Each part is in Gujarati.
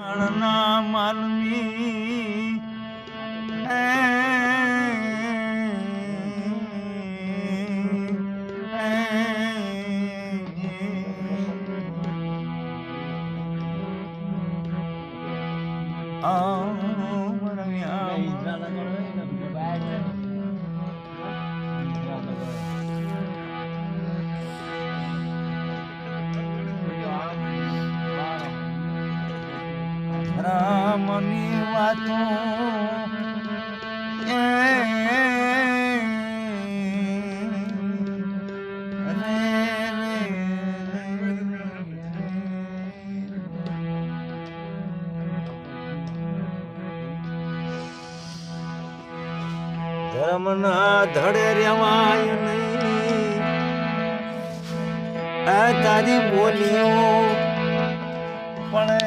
ના રામની વાતો. ધર્મના ધડે રેવાય નહીં. તારી બોલીઓ પણ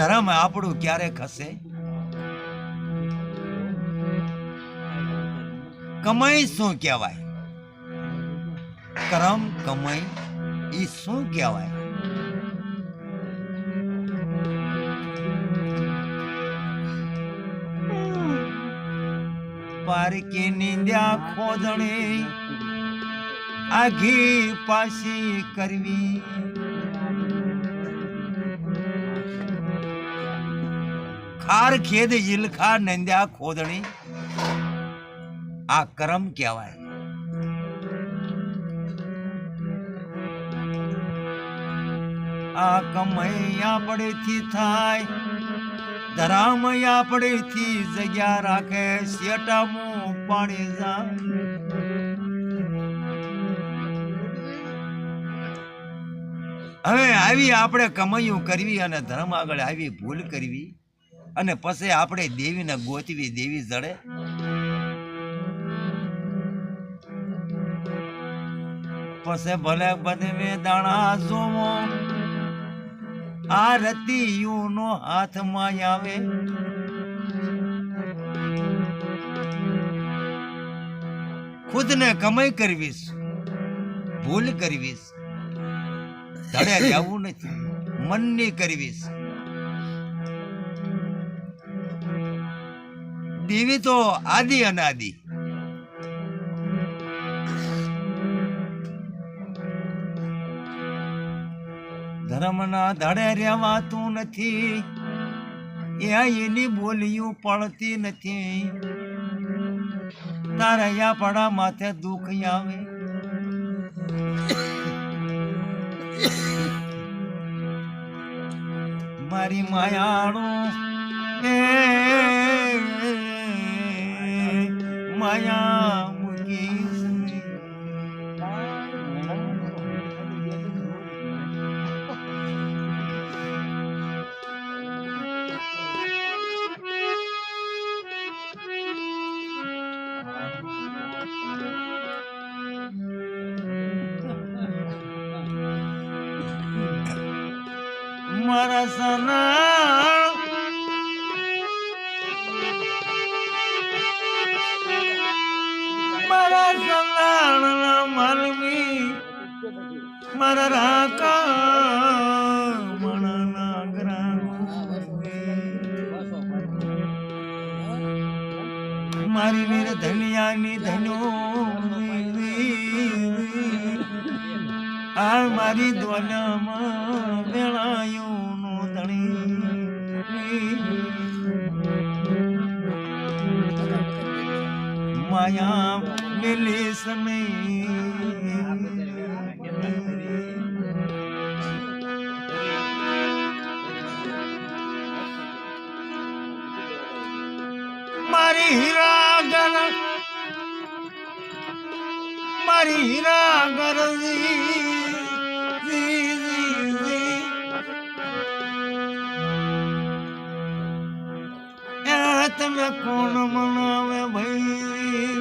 ધર્મ આપણું ક્યારે ખસે કમાઈ શું કહેવાય? કરમ, કમાઈ, ઈ શું કહેવાય? પારકી નિંદ્યા ખોદણી આઘી પાસી કરવી. ખાર ખેદ ઇલખા નંદ્યા ખોદણી. આ કરમ કહેવાય. આ કમૈયા આપણેથી થાય, ધરામૈયા આપણેથી જગ્યા રાખે, શેટામું પાણી જા હવે આવી આપણે કમાઈઓ કરવી અને ધર્મ આગળ આવી ભૂલ કરવી. અને પછી આપણે દેવીને ગોતવી, દેવી જડે. પછી ભલે બદવે દાણા જોવો, આરતી યુનો હાથમાં આવે. ખુદને કમાઈ કરવીશ, ભૂલ કરવીશ. ધડે જવું નથી મનની કરવીશ. દેવી તો આદિ અનાદિ. ધર્મના ધડે રહેવાતું નથી. એ એની બોલિયું પડતી નથી. તારા પડા માથે દુઃખ આવે. મારી માયાળું એ માયા મૂકી મારા મારા રાકા મણના ગ્રામ મારી વીર ધનિયાની ધન્યો આ મારી દ્વાલામાં વેળાયું નો ધણી. માયા મેલે સમય મારી હીરા ગરજી તમે કોણ મનાવે ભાઈ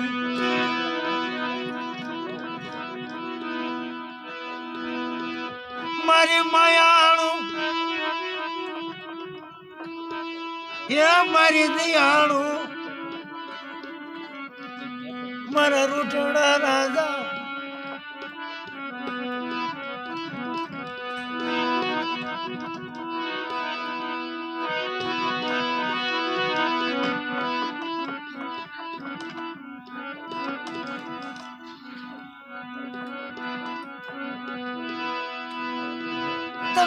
મારી માયાળું, એ મારી દયાળું, મારા રૂઠડા રાજા.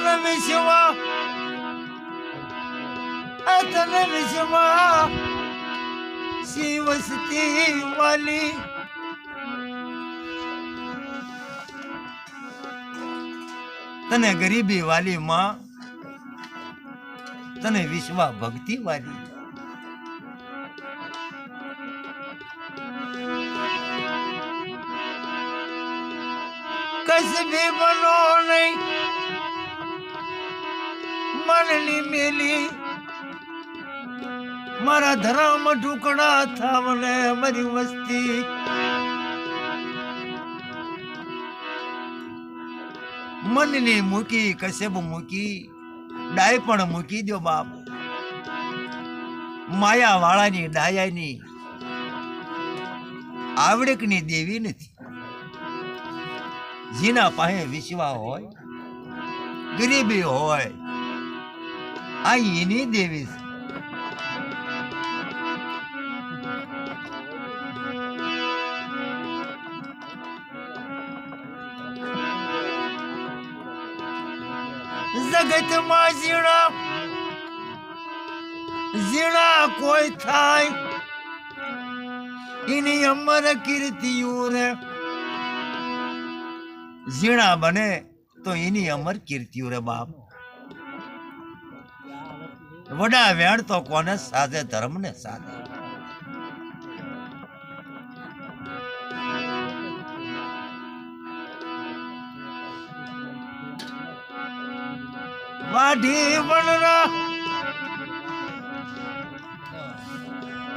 તને વિશ્વા તને વિશ્વા શિવસ્તી વાલી. તને ગરીબી વાલી માં તને વિશ્વા ભક્તિ વાલી. કસબી બનો નહીં. મનની મેલી. મારા ધરામ ઢુકડા થાવને મારી વસ્તી. મનની મૂકી કસેબ મૂકી ડાય પણ મૂકી દો બાપ. માયા વાળાની ડાયાની આવડકની દેવી નથી. જેના પાસે વિશ્વા હોય, ગરીબી હોય આ એની દેવી છે જગતમાં ઝીણા ઝીણા કોઈ થાય એની અમર કીર્તિયું રે ઝીણા બને તો એની અમર કીર્તિયું રે બાપ વડા વેણ તો કોને સાધે ધર્મ ને સાધે.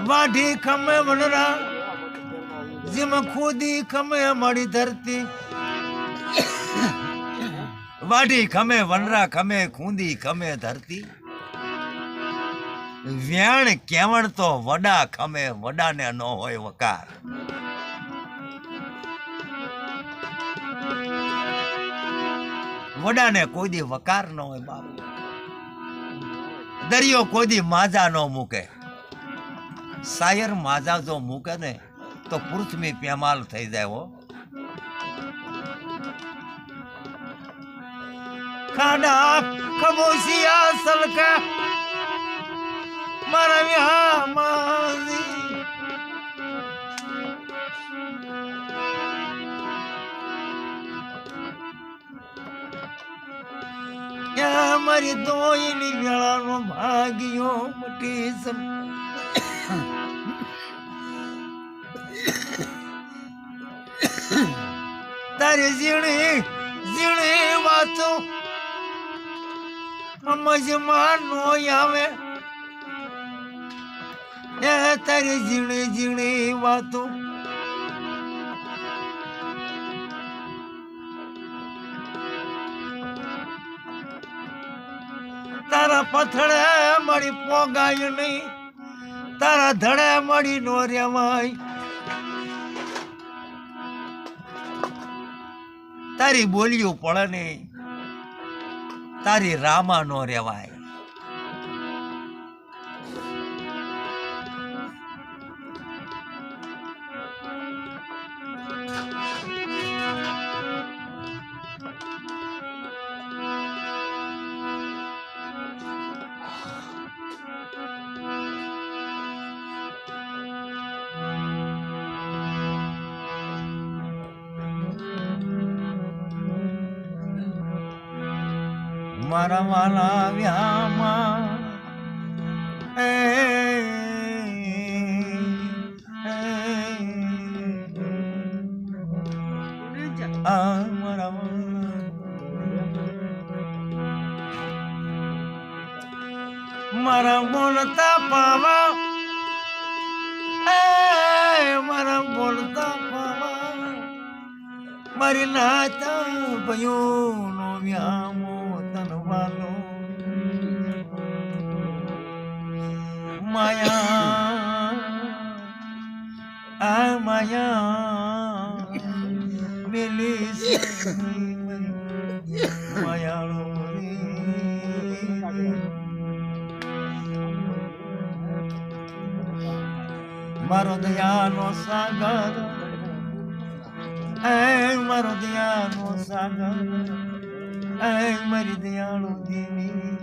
વાઢી ખમે વનરા જેમ ખુદી ખમે મળી ધરતી. વાઢી ખમે વનરા ખમે ખૂંદી, ખમે ધરતી. વ્યાણ કેવણ તો વડા ખમે, વડાને ન હોય વકાર. વડાને કોઈ દી વકાર ન હોય બાપ. દરિયો કોઈ દી માજા ન મૂકે. સાયર માજા જો મૂકે ને, તો પૃથ્વી પેમાલ થઈ જાય હો. ખાડા ખબોશિયા સલકા મારી દોયની વેળાનો ભાગ્યો મટી સમ તારી ઝીણી ઝીણી વાતો સમજમાં નો આવે. એ તારી ઝીણી ઝીણી વાતો તારા પથડે મળી પોગાય નહીં. તારા ધડે મળી નો રેવાય. તારી બોલ્યું પડે નહીં. તારી રામા નો રેવાય. મારા વાલા વ્યામાં એ, મારા. મારા બોલતા પાવા એ મારા બોલતા પાવા મારી નાતા ભયો નો વ્યામો સાગર એ મારો દયાનો સાગર એ મારી દયાળુ દેવી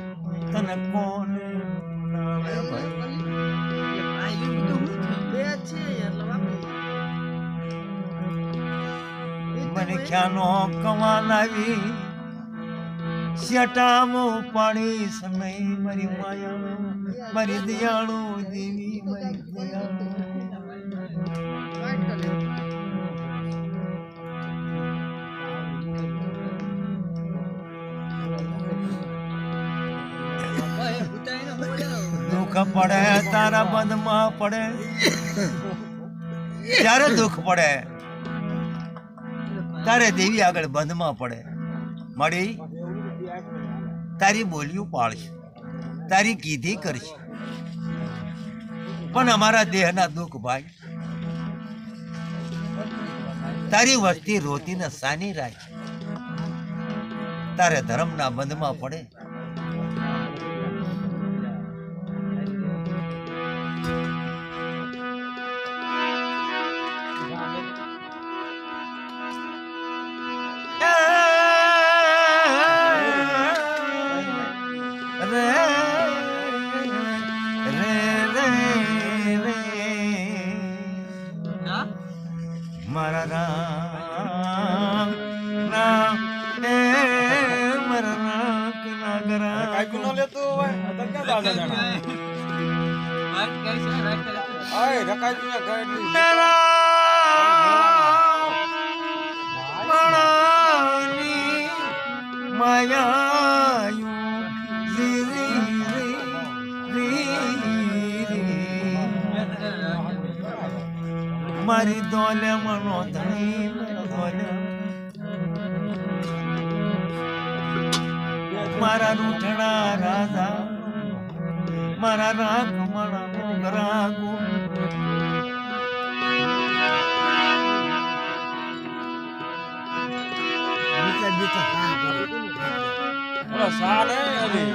તને કોણ મને ખ્યાનો કમા લાવી શટામો પાડી સમય, મારી માયા મારી દિયાળો દેવી, મારી દયાળુ. પડે, તારા બંધમાં પડે. ત્યારે દુઃખ પડે. તારે દેવી આગળ બંધમાં પડે. મળી, તારી બોલ્યું પાળશે, તારી કીધી કરશે. પણ અમારા દેહના દુઃખ ભાઈ તારી વસ્તી રોતી ને સાની રાય તારે ધર્મના બંધમાં પડે. ન લેતું હોય તો ક્યાં દાદા જાણા આય રકાઈ તું ઘર મેરા માણાની માયાયું રી રી રી રી. મારી દોલે મનો ધણી દોલે મારા રૂઠણા રાજા. મારા રાગ મારા રાગ ગો ઓલો સાલે અલી